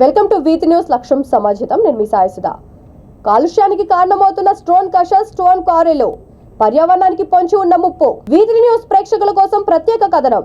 Welcome to wheat news లక్ష్యం సమాజితం. నేను మీ సాయసుధ కాలుష్యానికి కారణమవుతున్న స్టోన్ కష స్టోన్ క్వారీలు పర్యావరణానికి పొంచి ఉన్న ముప్పు. వీధి న్యూస్ ప్రేక్షకుల కోసం ప్రత్యేక కథనం.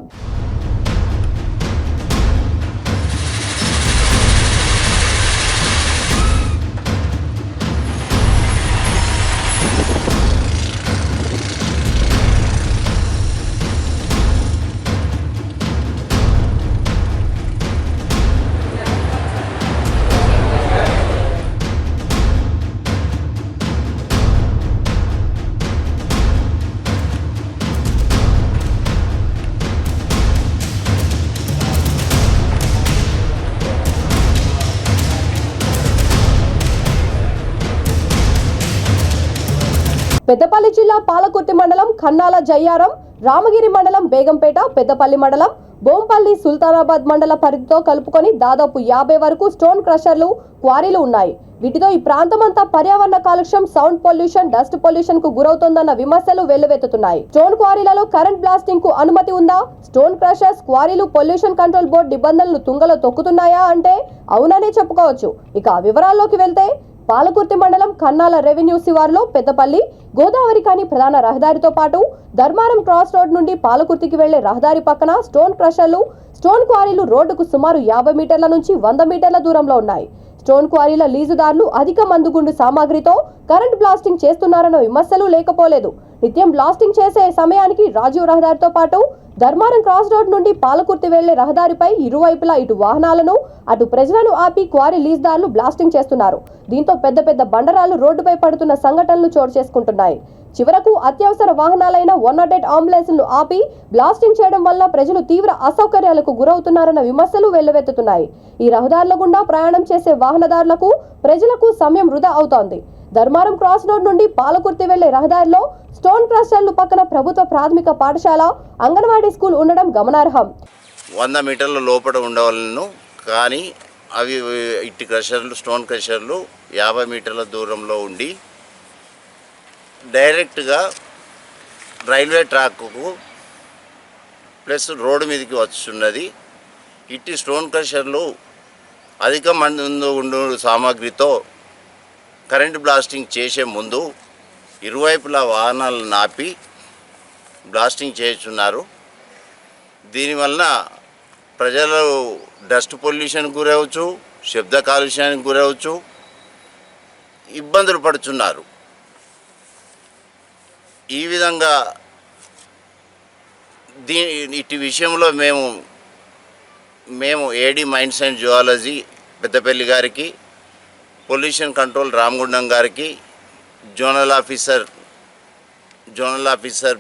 పెద్దపల్లి జిల్లా పాలకుర్తి మండలం ఖన్నాల జయ్యారం రామగిరి మండలం బేగంపేట పెద్దపల్లి మండలం బోంపల్లి సుల్తానాబాద్ మండల పరిధితో కలుపుకొని దాదాపు యాభై వరకు స్టోన్ క్రషర్లు క్వారీలు ఉన్నాయి. వీటితో ఈ ప్రాంతమంతా పర్యావరణ కాలుష్యం సౌండ్ పొల్యూషన్ డస్ట్ పొల్యూషన్కు గురవుతోందన్న విమర్శలు వెల్లువెత్తుతున్నాయి. స్టోన్ క్వారీలలో కరెంట్ బ్లాస్టింగ్కు అనుమతి ఉందా? స్టోన్ క్రషర్స్ క్వారీలు పొల్యూషన్ కంట్రోల్ బోర్డు నిబంధనలు తుంగలో తొక్కుతున్నాయా అంటే అవుననే చెప్పుకోవచ్చు. ఇక వివరాల్లోకి వెళ్తే పాలకుర్తి మండలం కన్నాల రెవెన్యూ శివారులో పెద్దపల్లి గోదావరి కాని ప్రధాన రహదారితో పాటు ధర్మారం క్రాస్ రోడ్ నుండి పాలకుర్తికి వెళ్ళే రహదారి పక్కన స్టోన్ క్రషర్లు స్టోన్ క్వారీలు రోడ్డుకు సుమారు యాభై మీటర్ల నుంచి వంద మీటర్ల దూరంలో ఉన్నాయి. స్టోన్ క్వారీల లీజుదారులు అధిక మందుగుండు సామాగ్రితో కరెంట్ బ్లాస్టింగ్ చేస్తున్నారన్న విమర్శలు లేకపోలేదు. నిత్యం బ్లాస్టింగ్ చేసే సమయానికి రాజీవ్ రహదారితో పాటు ధర్మారం క్రాస్ రోడ్ నుండి పాలకుర్తి వెళ్ళే రహదారిపై ఇరువైపులా ఇటు వాహనాలను అటు ప్రజలను ఆపి క్వారీ లీజ్దారులు బ్లాస్టింగ్ చేస్తున్నారు. దీంతో పెద్ద పెద్ద బండరాలు రోడ్డుపై పడుతున్న సంఘటనలు చోటు చేసుకుంటున్నాయి. చివరకు అత్యవసర వాహనాలైన వన్ నాట్ ఎయిట్ అంబులెన్స్లను ఆపి బ్లాస్టింగ్ చేయడం వల్ల ప్రజలు తీవ్ర అసౌకర్యాలకు గురవుతున్నారన్న విమర్శలు వెల్లువెత్తుతున్నాయి. ఈ రహదారుల గుండా ప్రయాణం చేసే వాహనదారులకు ప్రజలకు సమయం వృధా అవుతోంది. ధర్మారం క్రాస్ రోడ్ నుండి పాలకుర్తి వెళ్ళే రహదారిలో స్టోన్ క్రషర్లు పక్కన ప్రభుత్వ ప్రాథమిక పాఠశాల అంగన్వాడీ స్కూల్ ఉండడం గమనార్హం. వంద మీటర్ల లోపల ఉండవలను కానీ అవి ఇట్టి క్రషర్లు స్టోన్ క్రషర్లు యాభై మీటర్ల దూరంలో ఉండి డైరెక్ట్గా రైల్వే ట్రాక్కు ప్లస్ రోడ్డు మీదకి వస్తున్నది. ఇట్టి స్టోన్ క్రషర్లు అధిక మంది ఉండు సామాగ్రితో కరెంట్ బ్లాస్టింగ్ చేసే ముందు ఇరువైపులా వాహనాలను నాపి బ్లాస్టింగ్ చేస్తున్నారు. దీనివలన ప్రజలు డస్ట్ పొల్యూషన్కి గురవచ్చు శబ్ద కాలుష్యానికి గురవచ్చు ఇబ్బందులు పడుతున్నారు. ఈ విధంగా దీ ఇటు విషయంలో మేము మేము AD mines and zoology Peddapalli గారికి పొల్యూషన్ కంట్రోల్ రామగుండం గారికి zonal officer zonal officer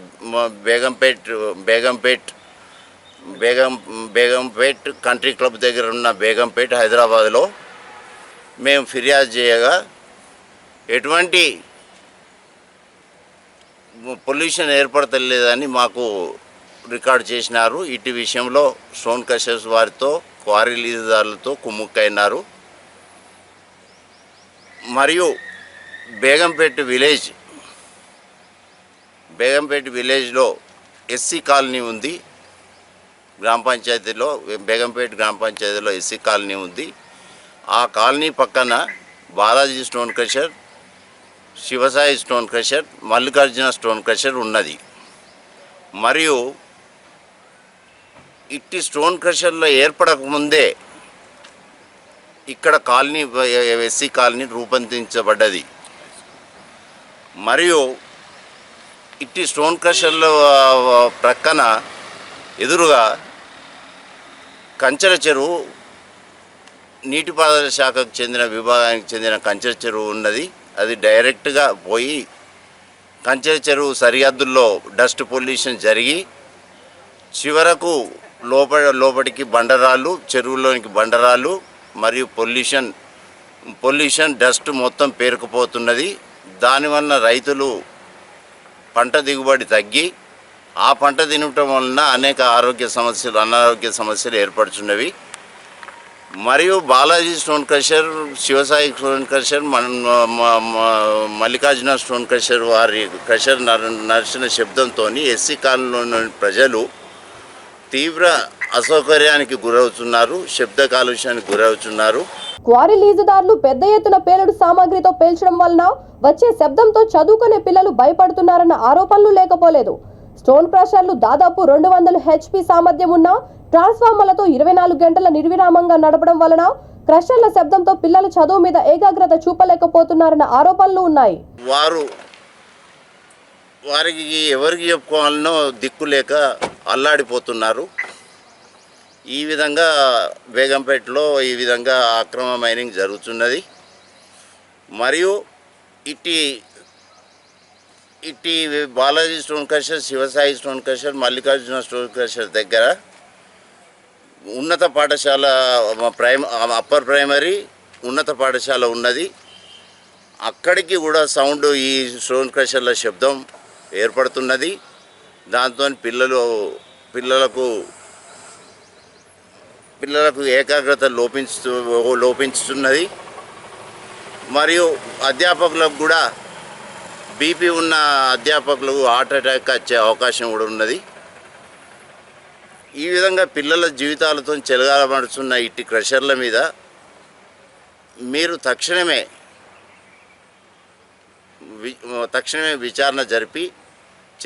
Begumpet Begumpet Begum Begumpet country club దగ్గర ఉన్న బేగంపేట్ హైదరాబాద్లో మేము ఫిర్యాదు చేయగా ఎటువంటి పొల్యూషన్ ఏర్పడతలేదని మాకు రికార్డ్ చేసినారు. ఇటు విషయంలో స్టోన్ కషర్స్ వారితో క్వారీ లీజుదారులతో కుమ్ముక్కైనారు. మరియు బేగంపేట విలేజ్ బేగంపేట విలేజ్లో ఎస్సీ కాలనీ ఉంది. గ్రామ పంచాయతీలో బేగంపేట గ్రామ పంచాయతీలో ఎస్సీ కాలనీ ఉంది. ఆ కాలనీ పక్కన Balaji stone crusher Shivasai stone crusher Mallikarjuna stone crusher ఉన్నది. మరియు ఇట్టి స్టోన్ క్రషర్లో ఏర్పడకముందే ఇక్కడ కాలనీ ఎస్సీ కాలనీ రూపొందించబడ్డది. మరియు ఇట్టి స్టోన్ క్రషర్ల ప్రక్కన ఎదురుగా కంచెర చెరువు నీటిపారుదల శాఖకు చెందిన విభాగానికి చెందిన కంచెర చెరువు ఉన్నది. అది డైరెక్ట్గా పోయి కంచెల చెరువు సరిహద్దుల్లో డస్ట్ పొల్యూషన్ జరిగి చివరకు లోపల లోపలికి బండరాళ్ళు చెరువులోనికి బండరాళ్ళు మరియు పొల్యూషన్ పొల్యూషన్ డస్ట్ మొత్తం పేరుకుపోతున్నది. దానివల్ల రైతులు పంట దిగుబడి తగ్గి ఆ పంట తినటం వలన అనేక ఆరోగ్య సమస్యలు అనారోగ్య సమస్యలు ఏర్పడుచున్నవి. మరియు Balaji stone crusher Shivasai stone crusher మన మల్లికార్జున స్టోన్ క్రషర్ వారి క్రషర్ నర నడిచిన శబ్దంతో ఎస్సీ కాలనీలోని ప్రజలు తీవ్ర అసౌకర్యానికి గురవుతున్నారు శబ్ద కాలుష్యానికి గురవుతున్నారు. క్వారీ లీజుదారులు పెద్ద ఎత్తున పేలుడు సామాగ్రితో పేల్చడం వలన వచ్చే శబ్దంతో చదువుకునే పిల్లలు భయపడుతున్నారన్న ఆరోపణలు లేకపోలేదు. స్టోన్ క్రషర్లు దాదాపు రెండు వందల హెచ్పి సామర్థ్యం ఉన్న ట్రాన్స్ఫార్మర్లతో ఇరవై నాలుగు గంటల నిర్విరామంగా నడపడం వలన క్రషర్ల శబ్దంతో పిల్లలు చదువు మీద ఏకాగ్రత చూపలేకపోతున్నారన్న ఆరోపణలు ఉన్నాయి. వారు వారికి ఎవరికి చెప్పుకోవాలనో దిక్కు లేక అల్లాడిపోతున్నారు. ఈ విధంగా బేగంపేటలో ఈ విధంగా అక్రమ మైనింగ్ జరుగుతున్నది. మరియు ఇట్టి ఇట్టి Balaji stone crusher Shivasai stone crusher Mallikarjuna stone crusher దగ్గర ఉన్నత పాఠశాల ప్రైమ అప్పర్ ప్రైమరీ ఉన్నత పాఠశాల ఉన్నది. అక్కడికి కూడా సౌండ్ ఈ స్టోన్ క్రషర్ల శబ్దం ఏర్పడుతున్నది. దాంతో పిల్లలు పిల్లలకు పిల్లలకు ఏకాగ్రత లోపించు లోపించుతున్నది. మరియు అధ్యాపకులకు కూడా బీపీ ఉన్న అధ్యాపకులకు హార్ట్ అటాక్ వచ్చే అవకాశం కూడా ఉన్నది. ఈ విధంగా పిల్లల జీవితాలతో చెలగాలబడుతున్న ఇట్టి క్రషర్ల మీద మీరు తక్షణమే తక్షణమే విచారణ జరిపి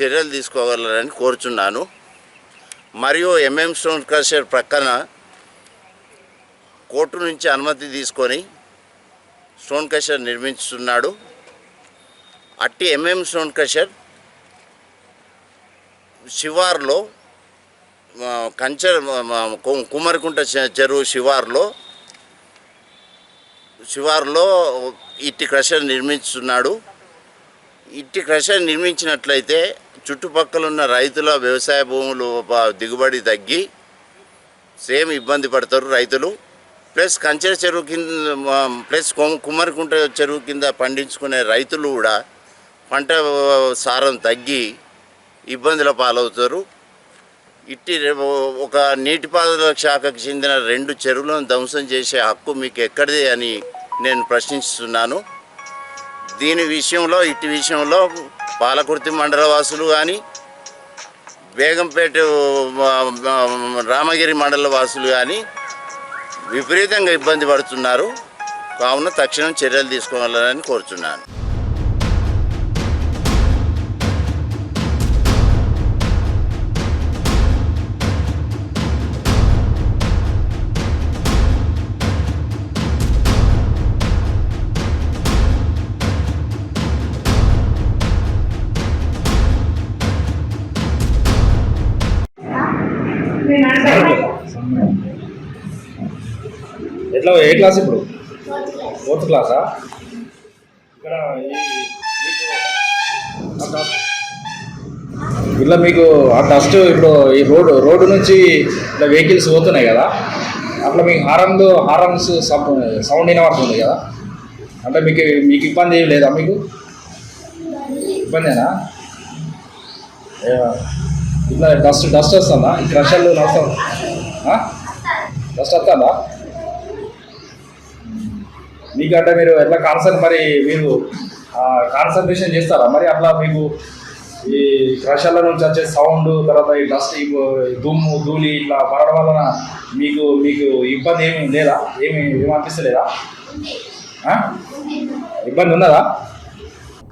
చర్యలు తీసుకోగలరని కోరుచున్నాను. మరియు ఎంఎం స్టోన్ క్రషర్ ప్రక్కన కోర్టు నుంచి అనుమతి తీసుకొని స్టోన్ క్రషర్ నిర్మించుతున్నాడు. అట్టి ఎంఎం స్టోన్ క్రషర్ శివార్లో కంచర్ కుమరికుంట కు- చెరువు శివార్లో శివార్లో ఇట్టి క్రషర్ నిర్మించుతున్నాడు ఇట్టి క్రషర్ నిర్మించినట్లయితే చుట్టుపక్కల ఉన్న రైతుల వ్యవసాయ భూములు ప- దిగుబడి తగ్గి సేమ్ ఇబ్బంది పడతారు రైతులు. ప్లస్ కంచెర చెరువు కింద ప్లస్ కుమ్మరికుంట చెరువు కింద పండించుకునే రైతులు కూడా పంట సారం తగ్గి ఇబ్బందుల పాలవుతారు. ఇట్టి ఒక నీటిపారుదల శాఖకు చెందిన రెండు చెరువులను ధ్వంసం చేసే హక్కు మీకు ఎక్కడిది అని నేను ప్రశ్నిస్తున్నాను. దీని విషయంలో ఇట్టి విషయంలో పాలకుర్తి మండల వాసులు కానీ బేగంపేట రామగిరి మండల వాసులు కానీ విపరీతంగా ఇబ్బంది పడుతున్నారు. కావున తక్షణం చర్యలు తీసుకోవాలని కోరుచున్నాను. ఏ క్లాస్ ఇప్పుడు? ఫోర్త్ క్లాసా ఇక్కడ డస్ట్ ఇట్లా మీకు ఆ డస్ట్ ఇప్పుడు ఈ రోడ్డు రోడ్డు నుంచి ఇట్లా వెహికల్స్ పోతున్నాయి కదా? అట్లా మీకు హారన్ హారన్స్ సౌండ్ వినబడుతుంది కదా? అంటే మీకు మీకు ఇబ్బంది లేదా మీకు? ఇబ్బందేనా? ఇట్లా డస్ట్ డస్ట్ వస్తుందా? ఈ క్రషర్లు నడుస్తా. డస్ట్ వస్తుందా? మీకంటే మీరు ఎట్లా కాన్సన్ మరి మీరు కాన్సన్ట్రేషన్ చేస్తారా? మరి అట్లా మీకు ఈ క్రషర్ల నుంచి వచ్చే సౌండ్ తర్వాత ఈ డస్ట్ దుమ్ము ధూళి ఇట్లా పడడం వలన మీకు మీకు ఇబ్బంది ఏమి లేదా? ఏమి ఏమనిపిస్తలేదా ఇబ్బంది ఉన్నదా?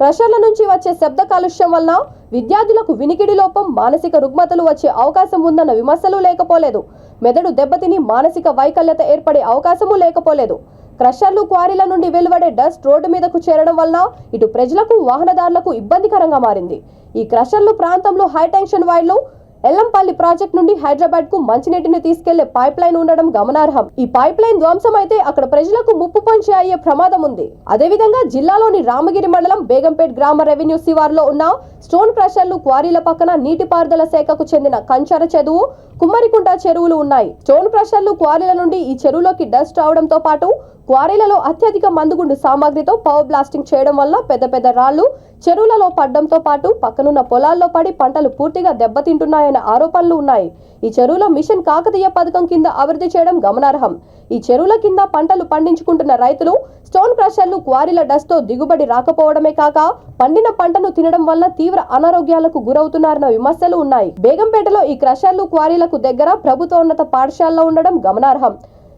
క్రషర్ల నుంచి వచ్చే శబ్ద కాలుష్యం వలన విద్యార్థులకు వినికిడి లోపం మానసిక రుగ్మతలు వచ్చే అవకాశం ఉందన్న విమర్శలు లేకపోలేదు. మెదడు దెబ్బతిని మానసిక వైకల్యత ఏర్పడే అవకాశము లేకపోలేదు. క్రషర్లు క్వారీల నుండి వెలువడే డస్ట్ రోడ్డు మీదకు చేరడం వల్ల ఇటు ప్రజలకు వాహనదారులకు ఇబ్బందికరంగా మారింది. ఈ క్రషర్లు ప్రాంతంలో హైటెన్షన్ వైర్లు ఎల్లంపల్లి ప్రాజెక్ట్ నుండి హైదరాబాద్కు మంచినీటిని తీసుకెళ్ళే పైప్ లైన్ ఉండడం గమనార్హం. ఈ పైప్ లైన్ ధ్వంసమైతే అక్కడ ప్రజలకు ముప్పు పంచి అయ్యే ప్రమాదం ఉంది. అదేవిధంగా జిల్లాలోని రామగిరి మండలం బేగంపేట్ గ్రామ రెవెన్యూ శివార్లో ఉన్న స్టోన్ క్రషర్లు క్వారీల పక్కన నీటిపారుదల శాఖకు చెందిన కంచర చెరువు కుమ్మరికుంట చెరువులు ఉన్నాయి. స్టోన్ క్రషర్లు క్వారీల నుండి ఈ చెరువులోకి డస్ట్ రావడంతో పాటు క్వారీలలో అత్యధిక మందుగుండు సామాగ్రితో పవర్ బ్లాస్టింగ్ చేయడం వల్ల పెద్ద పెద్ద రాళ్ళు చెరువులలో పడడంతో పాటు పక్కనున్న పొలాల్లో పడి పంటలు పూర్తిగా దెబ్బతింటున్నాయి దెబ్బతింటున్నాయన్న ఆరోపణలు ఉన్నాయి. ఈ చెరువులో మిషన్ కాకతీయ పథకం కింద అభివృద్ధి చేయడం గమనార్హం. ఈ చెరువుల కింద పంటలు పండించుకుంటున్న రైతులు స్టోన్ క్రషర్లు క్వారీల డస్ట్తో దిగుబడి రాకపోవడమే కాక పండిన పంటను తినడం వల్ల తీవ్ర అనారోగ్యాలకు గురవుతున్నారన్న విమర్శలు ఉన్నాయి. బేగంపేటలో ఈ క్రషర్లు క్వారీలకు దగ్గర ప్రభుత్వోన్నత పాఠశాలలో ఉండడం గమనార్హం.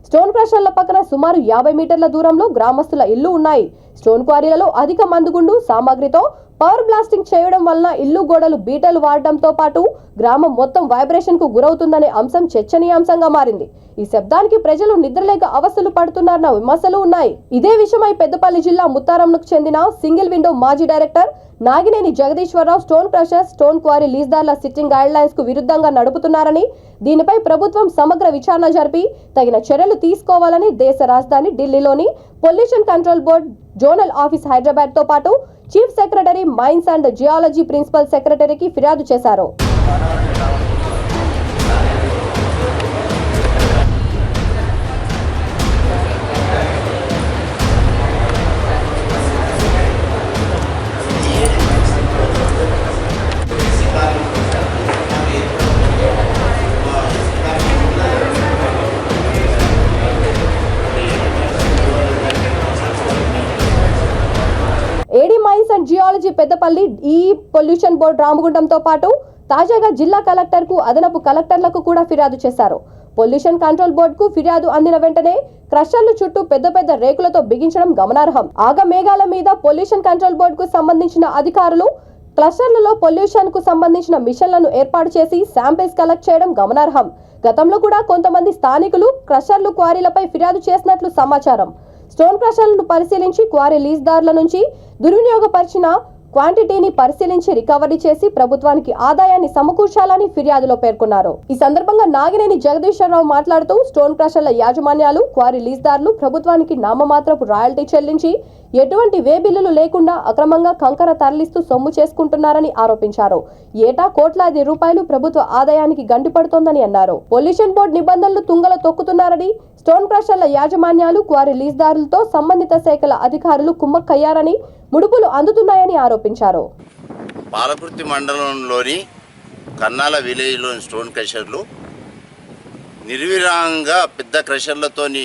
స్టోన్ క్రషర్ల పక్కన సుమారు యాభై మీటర్ల దూరంలో గ్రామస్తుల ఇల్లు ఉన్నాయి. స్టోన్ క్వారీలలో అధిక మందుగుండు సామాగ్రితో పవర్ బ్లాస్టింగ్ చేయడం వలన ఇల్లు గోడలు బీటలు వాడటంతో పాటు గ్రామం మొత్తం వైబ్రేషన్కు గురవుతుందనే అంశం చర్చనీయాంశంగా మారింది. ఈ శబ్దానికి ప్రజలు నిద్రలేక అవస్థలు పడుతున్నారన్న విమర్శలు ఉన్నాయి. ఇదే విషయమై పెద్దపల్లి జిల్లా ముత్తారంకు చెందిన సింగిల్ విండో మాజీ director Nagineni Jagadeeswararao stone crusher stone quarry లీజ్దార్ల sitting guide లైన్స్కు విరుద్ధంగా నడుపుతున్నారని దీనిపై ప్రభుత్వం సమగ్ర విచారణ జరిపి తగిన చర్యలు తీసుకోవాలని దేశ రాజధాని ఢిల్లీలోని pollution control board zonal office హైదరాబాద్తో పాటు chief secretary mines and geology principal సెక్రటరీకి ఫిర్యాదు చేశారు. జియాలజీ ఈ పొల్యూషన్ బోర్డు రామగుండంతో పాటు తాజాగా జిల్లా కలెక్టర్కు అదనపు కలెక్టర్లకు కూడా ఫిర్యాదు చేశారు. పొల్యూషన్ కంట్రోల్ బోర్డుకు ఫిర్యాదు అందిన వెంటనే క్రషర్లు చుట్టూ పెద్ద పెద్ద రేకులతో బిగించడం గమనార్హం. ఆగ మేఘాల మీద పొల్యూషన్ కంట్రోల్ బోర్డుకు సంబంధించిన అధికారులు క్లస్టర్లలో పొల్యూషన్కు సంబంధించిన మిషన్లను ఏర్పాటు చేసి శాంపిల్స్ కలెక్ట్ చేయడం గమనార్హం. గతంలో కూడా కొంతమంది స్థానికులు క్రషర్లు క్వారీలపై ఫిర్యాదు చేసినట్లు సమాచారం. స్టోన్ క్రషర్లను పరిశీలించి క్వారీ లీజ్దారుల నుంచి దుర్వినియోగపరిచిన క్వాంటిటీని పరిశీలించి రికవరీ చేసి ప్రభుత్వానికి ఆదాయాన్ని సమకూర్చాలని ఫిర్యాదులో పేర్కొన్నారు. ఈ సందర్భంగా నాగినేని జగదీశ్వరరావు మాట్లాడుతూ స్టోన్ క్రషర్ల యాజమాన్యాలు క్వారీ లీజ్దారులు ప్రభుత్వానికి నామమాత్రపు రాయల్టీ చెల్లించి ఎటువంటి వే బిల్లులు లేకుండా అక్రమంగా కంకర తరలిస్తూ సొమ్ము చేసుకుంటున్నారని ఆరోపించారు. ఏటా కోట్లాది రూపాయలు ప్రభుత్వ ఆదాయానికి గండిపడుతోందని అన్నారు. పొల్యూషన్ బోర్డు నిబంధనలు తుంగలో తొక్కుతున్నారని స్టోన్ క్రషర్ల యాజమాన్యాలు క్వారీ లీజ్దారులతో సంబంధిత శాఖల అధికారులు కుమ్మక్కయ్యారని ముడుపులు అందుతున్నాయని ఆరోపించారు. పాలకుర్తి మండలంలోని కన్నాల విలేజ్లోని స్టోన్ క్రషర్లు నిర్విరామంగా పెద్ద క్రషర్లతోని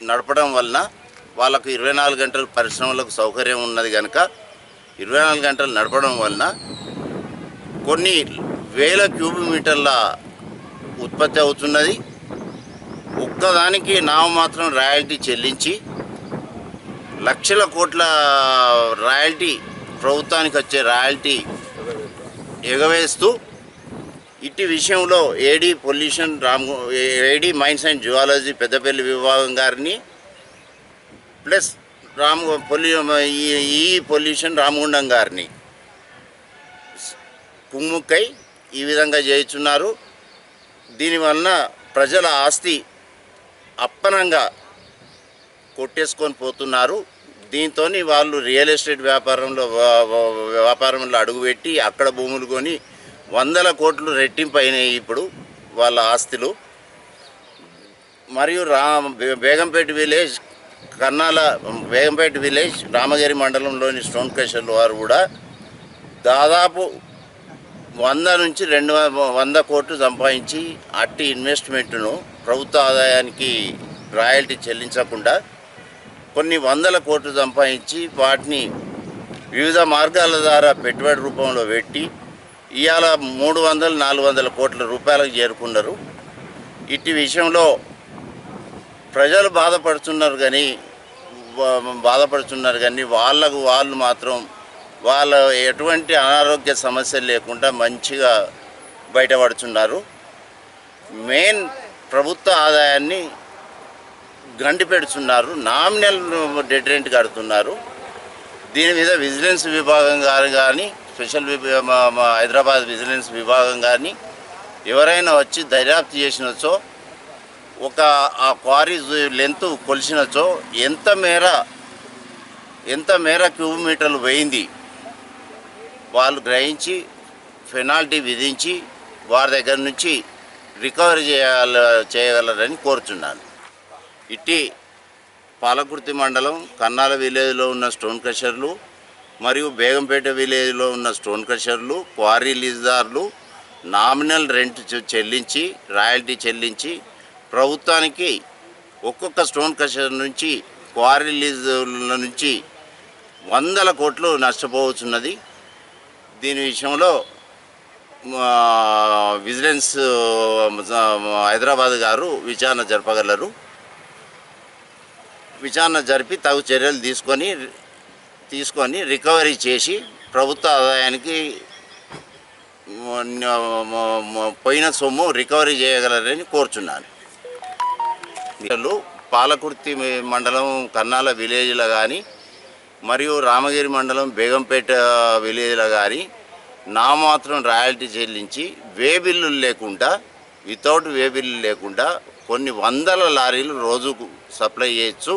నడపడం వలన వాళ్ళకు ఇరవై నాలుగు గంటలు పరిశ్రమలకు సౌకర్యం ఉన్నది కనుక ఇరవై నాలుగు గంటలు నడపడం వలన కొన్ని వేల క్యూబిక్ మీటర్ల ఉత్పత్తి అవుతున్నది. ఒక్కదానికి నామమాత్రం రాయల్టీ చెల్లించి లక్షల కోట్ల రాయల్టీ ప్రభుత్వానికి వచ్చే రాయల్టీ ఎగవేస్తూ ఇట్టి విషయంలో AD pollution Ram AD mines and zoology Peddapalli విభాగం గారిని ప్లస్ రామ్ పొల్యూ ఈ ఈ పొల్యూషన్ రామగుండం గారిని కుమ్ముక్కై ఈ విధంగా చేయించున్నారు దీనివలన ప్రజల ఆస్తి అప్పనంగా కొట్టేసుకొని పోతున్నారు. దీంతో వాళ్ళు రియల్ ఎస్టేట్ వ్యాపారంలో వ్యాపారంలో అడుగుపెట్టి అక్కడ భూములు కొని వందల కోట్లు రెట్టింపు అయినాయి ఇప్పుడు వాళ్ళ ఆస్తులు. మరియు రా బేగంపేట విలేజ్ కన్నాల బేగంపేట విలేజ్ రామగిరి మండలంలోని స్టోన్ క్రషర్లు వారు కూడా దాదాపు వంద నుంచి రెండు వంద కోట్లు సంపాదించి అట్టి ఇన్వెస్ట్మెంట్ను ప్రభుత్వ ఆదాయానికి రాయల్టీ చెల్లించకుండా కొన్ని వందల కోట్లు సంపాదించి వాటిని వివిధ మార్గాల ద్వారా పెట్టుబడి రూపంలో పెట్టి ఇవాళ మూడు వందలు నాలుగు వందల కోట్ల రూపాయలకు చేరుకున్నారు. ఇట్టి విషయంలో ప్రజలు బాధపడుతున్నారు కానీ బాధపడుతున్నారు కానీ వాళ్ళకు వాళ్ళు మాత్రం వాళ్ళ ఎటువంటి అనారోగ్య సమస్యలు లేకుండా మంచిగా బయటపడుతున్నారు. మెయిన్ ప్రభుత్వ ఆదాయాన్ని గండి పెడుతున్నారు నామినల్ డెటరెంట్ కడుతున్నారు. దీని మీద విజిలెన్స్ విభాగం గారు కానీ స్పెషల్ మా- హైదరాబాద్ విజిలెన్స్ విభాగం కానీ ఎవరైనా వచ్చి దర్యాప్తు చేసినచో ఒక ఆ క్వారీ లెంత్ కొలిసినచో ఎంత మేర ఎంత మేర క్యూబ్ మీటర్లు పోయింది వాళ్ళు గ్రహించి పెనాల్టీ విధించి వారి దగ్గర నుంచి రికవరీ చేయాల చేయగలరని కోరుచున్నాను. ఇట్టి పాలకుర్తి మండలం కన్నాల విలేజ్లో ఉన్న స్టోన్ క్రషర్లు మరియు బేగంపేట విలేజ్లో ఉన్న స్టోన్ క్రషర్లు క్వారీ లీజుదారులు నామినల్ రెంట్ చెల్లించి రాయల్టీ చెల్లించి ప్రభుత్వానికి ఒక్కొక్క స్టోన్ క్రషర్ నుంచి క్వారీ లీజుల నుంచి వందల కోట్లు నష్టపోవచ్చున్నది. దీని విషయంలో విజిలెన్స్ హైదరాబాద్ గారు విచారణ జరపగలరు. విచారణ జరిపి తగు చర్యలు తీసుకొని తీసుకొని రికవరీ చేసి ప్రభుత్వ ఆదాయానికి పోయిన సొమ్ము రికవరీ చేయగలరని కోరుచున్నాను. వీళ్ళు పాలకుర్తి మండలం కన్నాల విలేజ్లో కానీ మరియు రామగిరి మండలం బేగంపేట విలేజ్లో కానీ నా మాత్రం రాయల్టీ చెల్లించి వేబిల్లు లేకుండా వితౌట్ వేబిల్లు లేకుండా కొన్ని వందల లారీలు రోజుకు సప్లై చేయొచ్చు.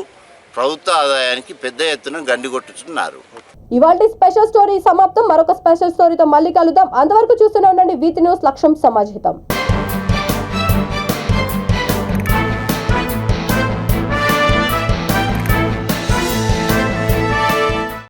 ప్రభుత్వ ఆదాయానికి పెద్ద ఎత్తున గండి కొట్టుచున్నారు. ఇవాళ స్పెషల్ స్టోరీ సమాప్తం. మరొక స్పెషల్ స్టోరీతో మళ్ళీ కలుద్దాం. అంతవరకు చూస్తూనే ఉండండి. వీతి న్యూస్ లక్ష్యం సమాజితం.